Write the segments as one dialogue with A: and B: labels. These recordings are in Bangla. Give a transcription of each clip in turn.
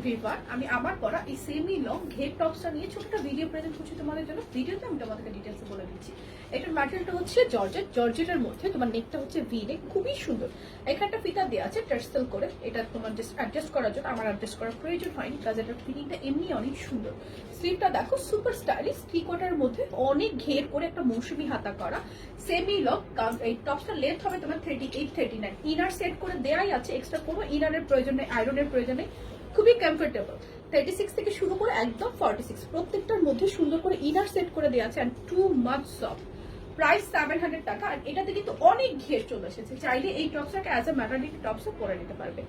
A: এভরিওয়ান আমি আবার করা এই সেমি লং ঘের টপসটা নিয়ে ছোটটা ভিডিও প্রেজেন্ট করছি তোমাদের জন্য। ভিডিওতে আমি তোমাদেরকে ডিটেলসে বলে দিচ্ছি। এটার ম্যাটেরিয়ালটা হচ্ছে জর্জেট জর্জেটের মধ্যে তোমার নেকটা হচ্ছে ভি নেক খুবই সুন্দর। এখানটা ফিতা দেওয়া আছে টার্সেল করে। এটা তোমার জাস্ট অ্যাডজাস্ট করার জন্য, আমার অ্যাডজাস্ট করার প্রয়োজন হয়নি কাজ এটার ফিটিংটা এমনি অনেক সুন্দর। স্লিভটা দেখো সুপার স্টাইলিশ থ্রি কোয়ার্টার মধ্যে অনেক ঘের করে একটা মৌসুমি হাতা করা। সেমি লং এই টপসটার লেন্থ হবে তোমার thirty eight thirty nine inner set করে দেওয়াই আছে এক্সট্রা কোনো ইনারের প্রয়োজন নেই আয়রনের প্রয়োজন নেই। খুবই কমফোর্টেবল থার্টি সিক্স থেকে শুরু করে একদম ফর্টি সিক্স প্রত্যেকটার মধ্যে সুন্দর করে ইনার সেট করে দেওয়া আছে and two month soft price seven hundred টাকা আর এটাতে কিন্তু অনেক ঘের চলে এসেছে। চাইলে এই টপসটাকে অ্যাজ এ ম্যাটারনিটি টপসও করে নিতে পারবে।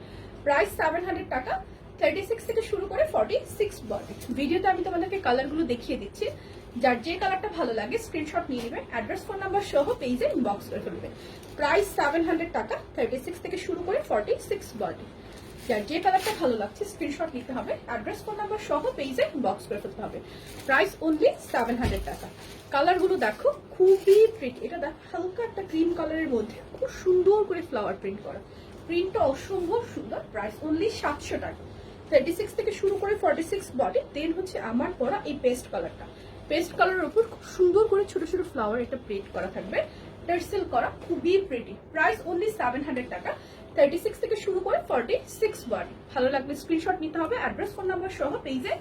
A: প্রাইস সেভেন হান্ড্রেড টাকা থার্টি সিক্স থেকে শুরু করে ফর্টি সিক্স বডি ভিডিওতে আমি তোমাদেরকে কালারগুলো দেখিয়ে দিচ্ছি। যার যে কালারটা ভালো লাগে স্ক্রিনশট নিয়ে নেবে অ্যাড্রেস ফোন নাম্বার সহ পেজে ইনবক্স করে ফেলবে। প্রাইস সেভেন হান্ড্রেড টাকা থার্টি সিক্স থেকে শুরু করে ফর্টি সিক্স বডি যার যে কালারটা ভালো লাগছে স্ক্রিনশট নিতে হবে অ্যাড্রেস ফোন নাম্বার সহ পেজে বক্স করে ফেলতে হবে। প্রাইস অনলি সেভেন হান্ড্রেড টাকা। কালারগুলো দেখো, খুবই প্রিন্ট এটা দেখো, হালকা একটা ক্রিম কালারের মধ্যে খুব সুন্দর করে ফ্লাওয়ার প্রিন্ট করা। প্রিন্টটা অসম্ভব সুন্দর প্রাইস অনলি সাতশো টাকা। থার্টি সিক্স থেকে শুরু করে ফর্টি সিক্স বডি দেন হচ্ছে আমার পরা এই পেস্ট কালারটা পেস্ট কালারের উপর খুব সুন্দর করে ছোট ছোট ফ্লাওয়ার একটা প্রিন্ট করা থাকবে। টার্সেল করা খুবই pretty price only seven hundred টাকা। থার্টি সিক্স থেকে শুরু করে ফর্টি সিক্স বডি ভালো লাগবে স্ক্রিনশট নিতে হবে অ্যাড্রেস ফোন নাম্বার সহ পেজে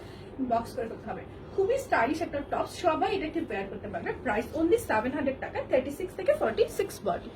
A: বক্স করে করতে হবে। খুবই স্টাইলিশ একটা টপ সবাই এটাকে বেয়ার করতে পারবে। প্রাইস অনলি সেভেন হান্ড্রেড টাকা থার্টি সিক্স থেকে ফর্টি সিক্স বডি